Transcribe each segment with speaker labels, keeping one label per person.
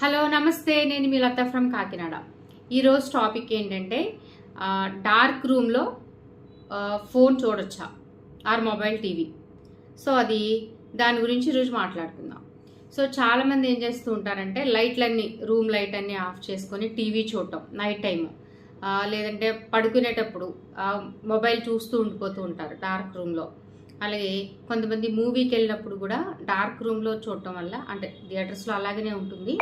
Speaker 1: Hello నమస్తే. నేను మీ లత from Kakinada. ఈరోజు టాపిక్ ఏంటంటే డార్క్ రూమ్లో ఫోన్ చూడొచ్చా? Or mobile TV. సో అది దాని గురించి ఈరోజు మాట్లాడుకుందాం. సో చాలామంది ఏం చేస్తూ ఉంటారంటే లైట్లన్నీ రూమ్ లైట్ అన్నీ ఆఫ్ చేసుకొని టీవీ చూడటం నైట్ టైము. లేదంటే పడుకునేటప్పుడు మొబైల్ చూస్తూ ఉండిపోతూ ఉంటారు డార్క్ రూమ్లో. అలాగే కొంతమంది మూవీకి వెళ్ళినప్పుడు కూడా డార్క్ రూమ్లో చూడటం వల్ల అంటే థియేటర్స్లో అలాగనే ఉంటుంది.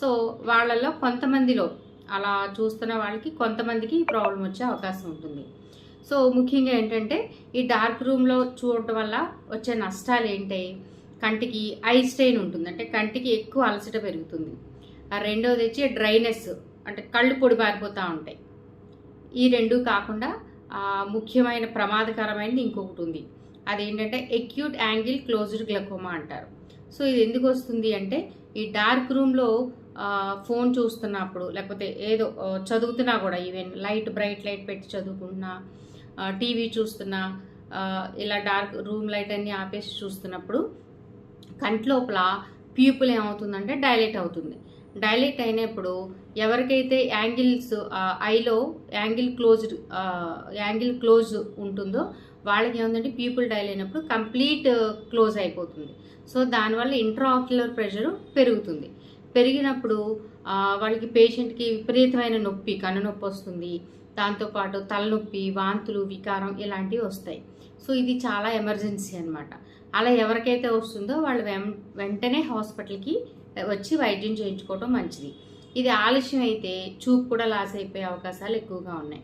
Speaker 1: సో వాళ్ళలో కొంతమందిలో అలా చూస్తున్న వాళ్ళకి కొంతమందికి ప్రాబ్లం వచ్చే అవకాశం ఉంటుంది. సో ముఖ్యంగా ఏంటంటే ఈ డార్క్ రూమ్లో చూడటం వల్ల వచ్చే నష్టాలు ఏంటి? కంటికి ఐ స్ట్రెయిన్ ఉంటుంది. అంటే కంటికి ఎక్కువ అలసట పెరుగుతుంది. ఆ రెండోది వచ్చి డ్రైనెస్ అంటే కళ్ళు పొడి పారిపోతూ ఉంటాయి. ఈ రెండు కాకుండా ముఖ్యమైన ప్రమాదకరమైనది ఇంకొకటి ఉంది. అదేంటంటే ఎక్యూట్ యాంగిల్ క్లోజ్డ్ గ్లకోమా అంటారు. సో ఇది ఎందుకు వస్తుంది అంటే ఈ డార్క్ రూమ్లో ఫోన్ చూస్తున్నప్పుడు లేకపోతే ఏదో చదువుతున్నా కూడా ఈవెన్ లైట్ బ్రైట్ లైట్ పెట్టి చదువుకుంటున్నా టీవీ చూస్తున్నా ఇలా డార్క్ రూమ్ లైట్ అన్ని ఆపేసి చూస్తున్నప్పుడు కంటి లోపల ప్యూపుల్ ఏమవుతుందంటే డైలేట్ అవుతుంది. డైలెక్ట్ అయినప్పుడు ఎవరికైతే యాంగిల్స్ ఐలో యాంగిల్ క్లోజ్డ్ యాంగిల్ క్లోజ్ ఉంటుందో వాళ్ళకి ఏముందంటే పీపుల్ డైల్ అయినప్పుడు కంప్లీట్ క్లోజ్ అయిపోతుంది. సో దానివల్ల ఇంట్రాక్యులర్ ప్రెషర్ పెరుగుతుంది. పెరిగినప్పుడు వాళ్ళకి పేషెంట్కి విపరీతమైన నొప్పి కన్ను నొప్పి వస్తుంది. దాంతోపాటు తలనొప్పి వాంతులు వికారం ఇలాంటివి వస్తాయి. సో ఇది చాలా ఎమర్జెన్సీ అనమాట అలా ఎవరికైతే వస్తుందో వాళ్ళు వెం- వెంటనే హాస్పిటల్కి వచ్చి వైద్యం చేయించుకోవడం మంచిది. ఇది ఆలస్యం అయితే చూపు కూడా లాస్ అయిపోయే అవకాశాలు ఎక్కువగా ఉన్నాయి.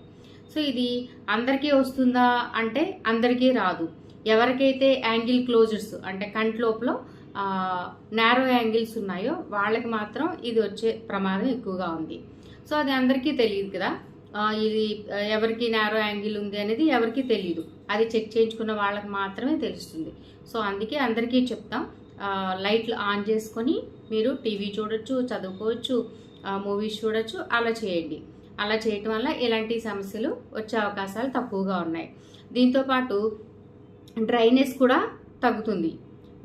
Speaker 1: సో ఇది అందరికీ వస్తుందా అంటే అందరికీ రాదు. ఎవరికైతే యాంగిల్ క్లోజర్స్ అంటే కంట్లోపల నేరో యాంగిల్స్ ఉన్నాయో వాళ్ళకి మాత్రం ఇది వచ్చే ప్రమాదం ఎక్కువగా ఉంది. సో అది అందరికీ తెలియదు కదా. ఇది ఎవరికి నేరో యాంగిల్ ఉంది అనేది ఎవరికి తెలియదు అది చెక్ చేయించుకున్న వాళ్ళకి మాత్రమే తెలుస్తుంది. సో అందుకే అందరికీ చెప్తాం. లైట్లు ఆన్ చేసుకొని మీరు టీవీ చూడొచ్చు చదువుకోవచ్చు మూవీస్ చూడొచ్చు అలా చేయండి. అలా చేయటం వల్ల ఇలాంటి సమస్యలు వచ్చే అవకాశాలు తక్కువగా ఉన్నాయి. దీంతోపాటు డ్రైనెస్ కూడా తగ్గుతుంది.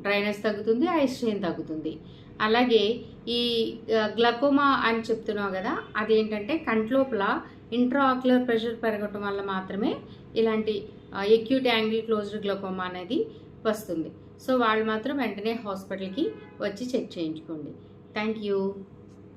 Speaker 1: డ్రైనెస్ తగ్గుతుంది ఐ తగ్గుతుంది. అలాగే ఈ గ్లకోమా అని చెప్తున్నావు కదా అదేంటంటే కంట్లోపల ఇంట్రాక్యులర్ ప్రెషర్ పెరగటం వల్ల మాత్రమే ఇలాంటి ఎక్యూట్ యాంగిల్ క్లోజ్డ్ గ్లోకోమా అనేది వస్తుంది. సో వాళ్ళు మాత్రం వెంటనే హాస్పిటల్కి వచ్చి చెక్ చేయించుకోండి. Thank you